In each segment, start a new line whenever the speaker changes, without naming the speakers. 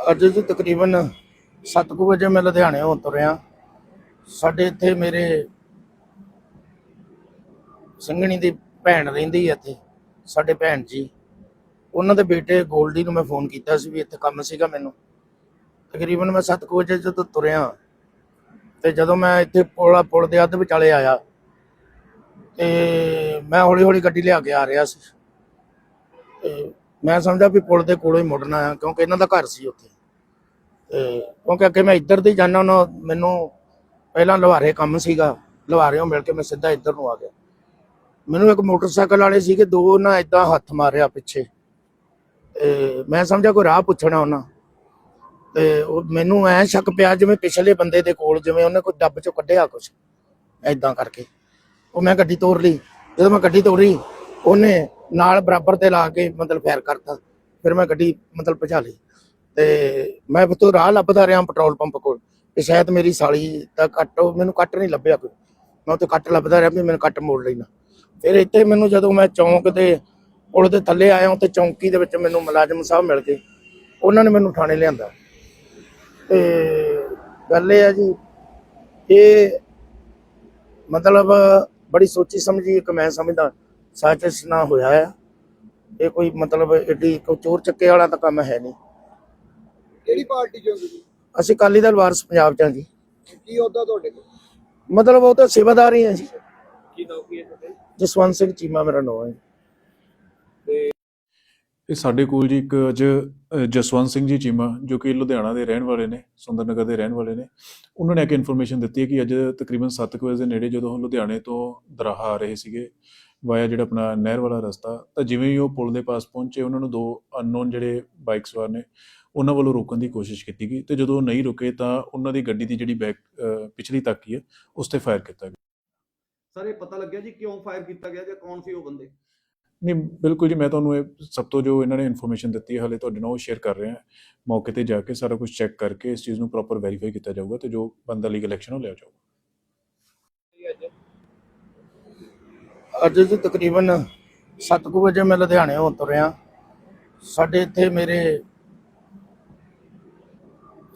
ਅੱਜ ਜੀ ਤਕਰੀਬਨ 7:00 ਵਜੇ ਮੈਂ ਲੁਧਿਆਣੇ ਤੋਂ ਤੁਰਿਆ। ਸਾਡੇ ਇੱਥੇ ਮੇਰੇ ਸੰਗਣੀ ਦੀ ਭੈਣ ਰਹਿੰਦੀ ਹੈ ਇੱਥੇ, ਸਾਡੇ ਭੈਣ ਜੀ। ਉਹਨਾਂ ਦੇ ਬੇਟੇ ਗੋਲਡੀ ਨੂੰ ਮੈਂ ਫੋਨ ਕੀਤਾ ਸੀ ਵੀ ਇੱਥੇ ਕੰਮ ਸੀਗਾ ਮੈਨੂੰ। ਤਕਰੀਬਨ ਮੈਂ 7:00 ਵਜੇ ਜਦੋਂ ਤੁਰਿਆ ਤੇ ਜਦੋਂ ਮੈਂ ਇੱਥੇ ਪੁਲ ਪੁਲ ਦੇ ਅੱਧ ਵਿਚਾਲੇ ਆਇਆ ਤੇ ਮੈਂ ਹੌਲੀ ਹੌਲੀ ਗੱਡੀ ਲਿਆ ਕੇ ਆ ਰਿਹਾ ਸੀ। ਤੇ ਮੈਂ ਸਮਝਿਆ ਵੀ ਪੁਲ ਦੇ ਕੋਲੋਂ ਹੀ ਮੁੜਨਾ ਆ, ਕਿਉਂਕਿ ਇਹਨਾਂ ਦਾ ਘਰ ਸੀ ਉੱਥੇ। ਤੇ ਕਿਉਂਕਿ ਅੱਗੇ ਮੈਂ ਇੱਧਰ ਦੀ ਜਾਣਾ ਉਹਨਾਂ ਮੈਨੂੰ ਪਹਿਲਾਂ ਲੁਹਾਰੇ ਕੰਮ ਸੀਗਾ, ਲੁਹਾਰਿਓਂ ਮਿਲ ਕੇ ਮੈਂ ਸਿੱਧਾ ਇੱਧਰ ਨੂੰ ਆ ਗਿਆ। ਮੈਨੂੰ ਇੱਕ ਮੋਟਰਸਾਈਕਲ ਵਾਲੇ ਸੀਗੇ, ਦੋ ਨਾ ਇਦਾਂ ਹੱਥ ਮਾਰਿਆ ਪਿੱਛੇ। ਤੇ ਮੈਂ ਸਮਝਿਆ ਕੋਈ ਰਾਹ ਪੁੱਛਣਾ ਉਹਨਾਂ। ਤੇ ਮੈਨੂੰ ਐ ਸ਼ੱਕ ਪਿਆ ਜਿਵੇਂ ਪਿਛਲੇ ਬੰਦੇ ਦੇ ਕੋਲ, ਜਿਵੇਂ ਉਹਨੇ ਕੋਈ ਡੱਬ ਚੋਂ ਕੱਢਿਆ ਕੁਛ ਐਦਾਂ ਕਰਕੇ। ਉਹ ਮੈਂ ਗੱਡੀ ਤੋੜ ਲਈ। ਜਦੋਂ ਮੈਂ ਗੱਡੀ ਤੋੜੀ ਉਹਨੇ ਨਾਲ ਬਰਾਬਰ ਤੇ ਲਾ ਕੇ ਮਤਲਬ ਫਾਇਰ ਕਰਤਾ। ਫਿਰ ਮੈਂ ਗੱਡੀ ਮਤਲਬ ਭਜਾ ਲਈ ਤੇ ਮੈਂ ਬਤੋ ਰਾਹ ਲੱਭਦਾ ਰਿਹਾ ਪੈਟਰੋਲ ਪੰਪ ਕੋਲ ਕਿ ਸ਼ਾਇਦ ਮੇਰੀ ਸਾਲੀ ਦਾ ਕੱਟ ਮੈਨੂੰ ਕੱਟ ਨਹੀਂ ਲੱਭਿਆ ਕੋਈ। ਮੈਂ ਉੱਥੇ ਕੱਟ ਲੱਭਦਾ ਰਿਹਾ ਵੀ ਮੈਨੂੰ ਕੱਟ ਮੋੜ ਲੈਣਾ। ਫਿਰ ਇੱਥੇ ਮੈਨੂੰ ਜਦੋਂ ਮੈਂ ਚੌਂਕ ਦੇ ਪੁਲ ਦੇ ਥੱਲੇ ਆਇਆ, ਉੱਥੇ ਚੌਂਕੀ ਦੇ ਵਿੱਚ ਮੈਨੂੰ ਮੁਲਾਜ਼ਮ ਸਾਹਿਬ ਮਿਲ ਗਏ। ਉਹਨਾਂ ਨੇ ਮੈਨੂੰ ਥਾਣੇ ਲਿਆਂਦਾ। ਤੇ ਗੱਲ ਇਹ ਆ ਜੀ, ਇਹ ਮਤਲਬ ਬੜੀ ਸੋਚੀ ਸਮਝੀ ਇੱਕ ਮੈਂ ਸਮਝਦਾ। ਸਾਜ਼ਿਸ਼ ਨਾ ਹੋਇਆ ਆ। ਇਹ ਕੋਈ ਮਤਲਬ ਏਡੀ ਕੋਈ ਚੋਰ ਚੱਕੇ ਵਾਲਾ ਤਾਂ ਕੰਮ ਹੈ ਨਹੀਂ।
ਕਿਹੜੀ ਪਾਰਟੀ ਚੋਂ ਤੁਸੀਂ
ਅਸੀਂ ਅਕਾਲੀ ਦਲ ਵਾਰਸ ਪੰਜਾਬ ਚ ਜੀ।
ਕੀ ਅਹੁਦਾ ਤੁਹਾਡੇ ਕੋਲ?
ਮਤਲਬ ਉਹ ਤਾਂ ਸੇਵਾਦਾਰ ਹੀ ਹਾਂ ਜੀ।
ਕੀ ਨੌਕਰੀ ਹੈ ਤੁਹਾਡੇ?
ਜਸਵੰਤ ਸਿੰਘ ਚੀਮਾ ਮੇਰਾ ਨਾਮ ਹੈ।
ਇਹ ਸਾਡੇ ਕੋਲ ਜੀ ਇੱਕ ਅੱਜ ਜਸਵੰਤ ਸਿੰਘ ਜੀ ਚੀਮਾ ਜੋ ਕਿ ਲੁਧਿਆਣਾ ਦੇ ਰਹਿਣ ਵਾਲੇ ਨੇ ਸੁੰਦਰ ਨਗਰ ਦੇ ਰਹਿਣ ਵਾਲੇ ਨੇ ਉਹਨਾਂ ਨੇ ਇੱਕ ਇਨਫੋਰਮੇਸ਼ਨ ਦਿੱਤੀ ਹੈ ਕਿ ਅੱਜ ਤਕਰੀਬਨ 7 ਵਜੇ ਦੇ ਨੇੜੇ ਜਦੋਂ ਲੁਧਿਆਣੇ ਤੋਂ ਦਰਾਹਾ ਆ ਰਹੇ ਸੀਗੇ ਵਾਇਆ ਜਿਹੜਾ ਆਪਣਾ ਨਹਿਰ ਵਾਲਾ ਰਸਤਾ ਤਾਂ ਜਿਵੇਂ ਹੀ ਉਹ ਪੁਲ ਦੇ ਪਾਸ ਪਹੁੰਚੇ ਉਹਨਾਂ ਨੂੰ ਦੋ ਅਨਨੋਨ ਜਿਹੜੇ ਬਾਈਕ ਸਵਾਰ ਨੇ ਉਹਨਾਂ ਵੱਲੋਂ ਰੋਕਣ ਦੀ ਕੋਸ਼ਿਸ਼ ਕੀਤੀ ਗਈ ਤੇ ਜਦੋਂ ਉਹ ਨਹੀਂ ਰੁਕੇ ਤਾਂ ਉਹਨਾਂ ਦੀ ਗੱਡੀ ਦੀ ਜਿਹੜੀ ਬੈਕ ਪਿਛਲੀ ਤਾਕੀ ਹੈ ਉਸ ਤੇ ਫਾਇਰ ਕੀਤਾ ਗਿਆ।
ਸਰ ਇਹ ਪਤਾ ਲੱਗਿਆ ਜੀ ਕਿਉਂ ਫਾਇਰ ਕੀਤਾ ਗਿਆ ਜਾਂ ਕੌਣ ਸੀ ਉਹ ਬੰਦੇ?
ਨਹੀਂ ਬਿਲਕੁਲ ਜੀ ਮੈਂ ਤੁਹਾਨੂੰ ਇਹ ਸਭ ਤੋਂ ਜੋ ਇਹਨਾਂ ਨੇ ਇਨਫੋਰਮੇਸ਼ਨ ਦਿੱਤੀ ਹੈ ਹਾਲੇ ਤੁਹਾਡੇ ਨਾਲ ਉਹ ਸ਼ੇਅਰ ਕਰ ਰਿਹਾ। ਮੌਕੇ ਤੇ ਜਾ ਕੇ ਸਾਰਾ ਕੁਝ ਚੈੱਕ ਕਰਕੇ ਇਸ ਚੀਜ਼ ਨੂੰ ਪ੍ਰੋਪਰ ਵੈਰੀਫਾਈ ਕੀਤਾ ਜਾਊਗਾ ਤੇ ਜੋ ਬੰਦਾ ਲੀਗਲ ਐਕਸ਼ਨ ਉਹ ਲਿਆ ਜਾਊਗਾ।
ਅੱਜ ਜੀ ਤਕਰੀਬਨ 7:00 ਵਜੇ ਮੈਂ ਲੁਧਿਆਣੇ ਤੋਂ ਤੁਰਿਆ। ਸਾਡੇ ਇੱਥੇ ਮੇਰੇ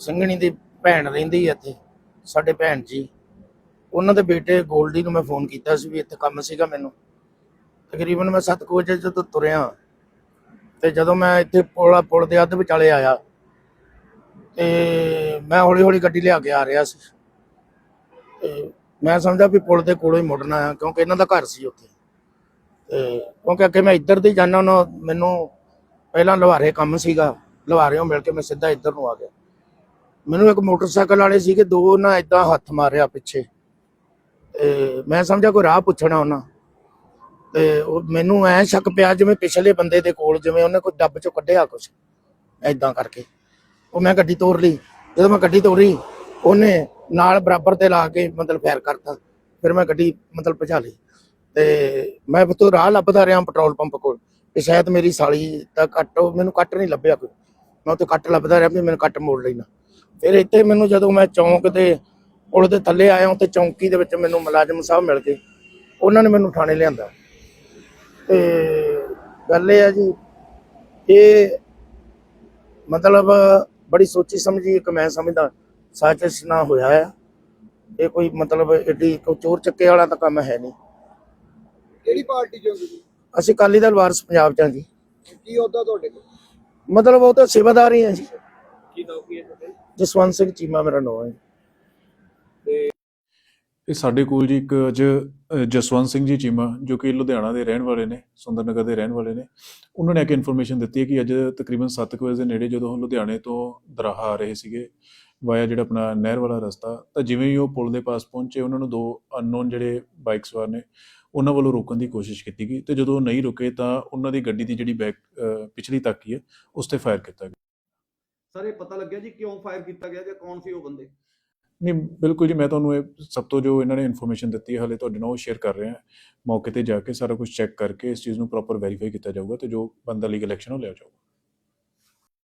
ਸੰਗਣੀ ਦੀ ਭੈਣ ਰਹਿੰਦੀ ਹੈ ਇੱਥੇ, ਸਾਡੇ ਭੈਣ ਜੀ। ਉਹਨਾਂ ਦੇ ਬੇਟੇ ਗੋਲਡੀ ਨੂੰ ਮੈਂ ਫੋਨ ਕੀਤਾ ਸੀ ਵੀ ਇੱਥੇ ਕੰਮ ਸੀਗਾ ਮੈਨੂੰ। ਤਕਰੀਬਨ ਮੈਂ 7:00 ਵਜੇ ਜਦੋਂ ਤੁਰਿਆ ਤੇ ਜਦੋਂ ਮੈਂ ਇੱਥੇ ਪੁਲ ਪੁਲ ਦੇ ਅੱਧ ਵਿਚਾਲੇ ਆਇਆ ਤੇ ਮੈਂ ਹੌਲੀ ਹੌਲੀ ਗੱਡੀ ਲਿਆ ਕੇ ਆ ਰਿਹਾ ਸੀ। ਤੇ ਮੈਂ ਸਮਝਿਆ ਵੀ ਪੁਲ ਦੇ ਕੋਲੋਂ ਹੀ ਮੁੜਨਾ ਆ, ਕਿਉਂਕਿ ਇਹਨਾਂ ਦਾ ਘਰ ਸੀ ਉੱਥੇ। ਤੇ ਕਿਉਂਕਿ ਅੱਗੇ ਮੈਂ ਇੱਧਰ ਦੀ ਜਾਣਾ ਉਹਨਾਂ ਮੈਨੂੰ ਪਹਿਲਾਂ ਲੁਹਾਰੇ ਕੰਮ ਸੀਗਾ, ਲੁਹਾਰਿਓਂ ਮਿਲ ਕੇ ਮੈਂ ਸਿੱਧਾ ਇੱਧਰ ਨੂੰ ਆ ਗਿਆ। ਮੈਨੂੰ ਇੱਕ ਮੋਟਰਸਾਈਕਲ ਵਾਲੇ ਸੀਗੇ, ਦੋ ਨਾ ਇਦਾਂ ਹੱਥ ਮਾਰਿਆ ਪਿੱਛੇ। ਤੇ ਮੈਂ ਸਮਝਿਆ ਕੋਈ ਰਾਹ ਪੁੱਛਣਾ ਉਹਨਾਂ। ਤੇ ਉਹ ਮੈਨੂੰ ਐ ਸ਼ੱਕ ਪਿਆ ਜਿਵੇਂ ਪਿਛਲੇ ਬੰਦੇ ਦੇ ਕੋਲ, ਜਿਵੇਂ ਉਹਨੇ ਕੋਈ ਡੱਬ ਚੋਂ ਕੱਢਿਆ ਕੁਛ ਐਦਾਂ ਕਰਕੇ। ਉਹ ਮੈਂ ਗੱਡੀ ਤੋੜ ਲਈ। ਜਦੋਂ ਮੈਂ ਗੱਡੀ ਤੋੜੀ ਉਹਨੇ ਨਾਲ ਬਰਾਬਰ ਤੇ ਲਾ ਕੇ ਮਤਲਬ ਫਾਇਰ ਕਰਤਾ। ਫਿਰ ਮੈਂ ਗੱਡੀ ਮਤਲਬ ਭਜਾ ਲਈ। ਤੇ ਮੈਂ ਬਤੋ ਰਾਹ ਲੱਭਦਾ ਰਿਹਾ ਪੈਟਰੋਲ ਪੰਪ ਕੋਲ। ਕਿ ਸ਼ਾਇਦ ਮੇਰੀ ਸਾਲੀ ਦਾ ਕੱਟ ਮੈਨੂੰ ਕੱਟ ਨਹੀਂ ਲੱਭਿਆ ਕੋਈ। ਮੈਂ ਉੱਥੇ ਕੱਟ ਲੱਭਦਾ ਰਿਹਾ ਵੀ ਮੈਨੂੰ ਕੱਟ ਮੋੜ ਲੈਣਾ ਫਿਰ ਇੱਥੇ ਮੈਨੂੰ ਜਦੋਂ ਮੈਂ ਚੌਂਕ ਦੇ ਪੁਲ ਦੇ ਥੱਲੇ ਆਇਆ, ਉੱਥੇ ਚੌਂਕੀ ਦੇ ਵਿੱਚ ਮੈਨੂੰ ਮੁਲਾਜ਼ਮ ਸਾਹਿਬ ਮਿਲ ਗਏ। ਉਹਨਾਂ ਨੇ ਮੈਨੂੰ ਥਾਣੇ ਲਿਆਂਦਾ। ਤੇ ਗੱਲ ਇਹ ਆ ਜੀ, ਇਹ ਮਤਲਬ ਬੜੀ ਸੋਚੀ ਸਮਝੀ ਇੱਕ ਮੈਂ ਸਮਝਦਾ। ਸਾਜ਼ਿਸ਼ ਨਾ ਹੋਇਆ ਆ। ਇਹ ਕੋਈ ਮਤਲਬ ਏਡੀ ਕੋਈ ਚੋਰ ਚੱਕੇ ਵਾਲਾ ਤਾਂ ਕੰਮ ਹੈ ਨਹੀਂ।
ਕਿਹੜੀ ਪਾਰਟੀ ਚੋਂ ਤੁਸੀਂ?
ਅਸੀਂ ਅਕਾਲੀ ਦਲ ਵਾਰਸ ਪੰਜਾਬ ਚ ਜੀ।
ਕੀ ਅਹੁਦਾ ਤੁਹਾਡੇ ਕੋਲ?
ਮਤਲਬ ਉਹ ਤਾਂ ਸੇਵਾਦਾਰ ਹੀ ਹਾਂ ਜੀ।
ਕੀ ਨੌਕਰੀ ਹੈ ਤੁਹਾਡੇ?
ਜਸਵੰਤ ਸਿੰਘ ਚੀਮਾ ਮੇਰਾ ਨਾਮ ਹੈ
ਇਹ ਸਾਡੇ ਕੋਲ ਜੀ ਇੱਕ ਅੱਜ ਜਸਵੰਤ ਸਿੰਘ ਜੀ ਚੀਮਾ ਜੋ ਕਿ ਲੁਧਿਆਣਾ ਦੇ ਰਹਿਣ ਵਾਲੇ ਨੇ ਸੁੰਦਰ ਨਗਰ ਦੇ ਰਹਿਣ ਵਾਲੇ ਨੇ। ਉਹਨਾਂ ਨੇ ਇੱਕ ਇਨਫੋਰਮੇਸ਼ਨ ਦਿੱਤੀ ਹੈ ਕਿ ਅੱਜ ਤਕਰੀਬਨ 7 ਵਜੇ ਦੇ ਨੇੜੇ ਜਦੋਂ ਲੁਧਿਆਣੇ ਤੋਂ ਦਰਾਹਾ ਆ ਰਹੇ ਸੀਗੇ ਵਾਇਆ ਜਿਹੜਾ ਆਪਣਾ ਨਹਿਰ ਵਾਲਾ ਰਸਤਾ ਤਾਂ ਜਿਵੇਂ ਹੀ ਉਹ ਪੁਲ ਦੇ ਪਾਸ ਪਹੁੰਚੇ ਉਹਨਾਂ ਨੂੰ ਦੋ ਅਨਨੋਨ ਜਿਹੜੇ ਬਾਈਕ ਸਵਾਰ ਨੇ ਉਹਨਾਂ ਵੱਲੋਂ ਰੋਕਣ ਦੀ ਕੋਸ਼ਿਸ਼ ਕੀਤੀ ਗਈ। ਤੇ ਜਦੋਂ ਉਹ ਨਹੀਂ ਰੁਕੇ ਤਾਂ ਉਹਨਾਂ ਦੀ ਗੱਡੀ ਦੀ ਜਿਹੜੀ ਬੈਕ ਪਿਛਲੀ ਤਾਕੀ ਹੈ ਉਸ ਤੇ ਫਾਇਰ ਕੀਤਾ ਗਿਆ।
ਸਰ ਇਹ ਪਤਾ ਲੱਗਿਆ ਜੀ ਕਿਉਂ ਫਾਇਰ ਕੀਤਾ ਗਿਆ ਜਾਂ ਕੌਣ ਸੀ ਉਹ ਬੰਦੇ?
ਨਹੀਂ ਬਿਲਕੁਲ ਜੀ ਮੈਂ ਤੁਹਾਨੂੰ ਇਹ ਸਭ ਤੋਂ ਜੋ ਇਹਨਾਂ ਨੇ ਇਨਫੋਰਮੇਸ਼ਨ ਦਿੱਤੀ ਹੈ ਹਾਲੇ ਤੁਹਾਡੇ ਨਾਲ ਉਹ ਸ਼ੇਅਰ ਕਰ ਰਿਹਾ ਮੌਕੇ ਤੇ ਜਾ ਕੇ ਸਾਰਾ ਕੁਝ ਚੈੱਕ ਕਰਕੇ ਇਸ ਚੀਜ਼ ਨੂੰ ਪ੍ਰੋਪਰ ਵੈਰੀਫਾਈ ਕੀਤਾ ਜਾਊਗਾ ਤੇ ਜੋ ਬੰਦਾ ਲੀਗਲ ਐਕਸ਼ਨ ਉਹ ਲਿਆ ਜਾਊਗਾ।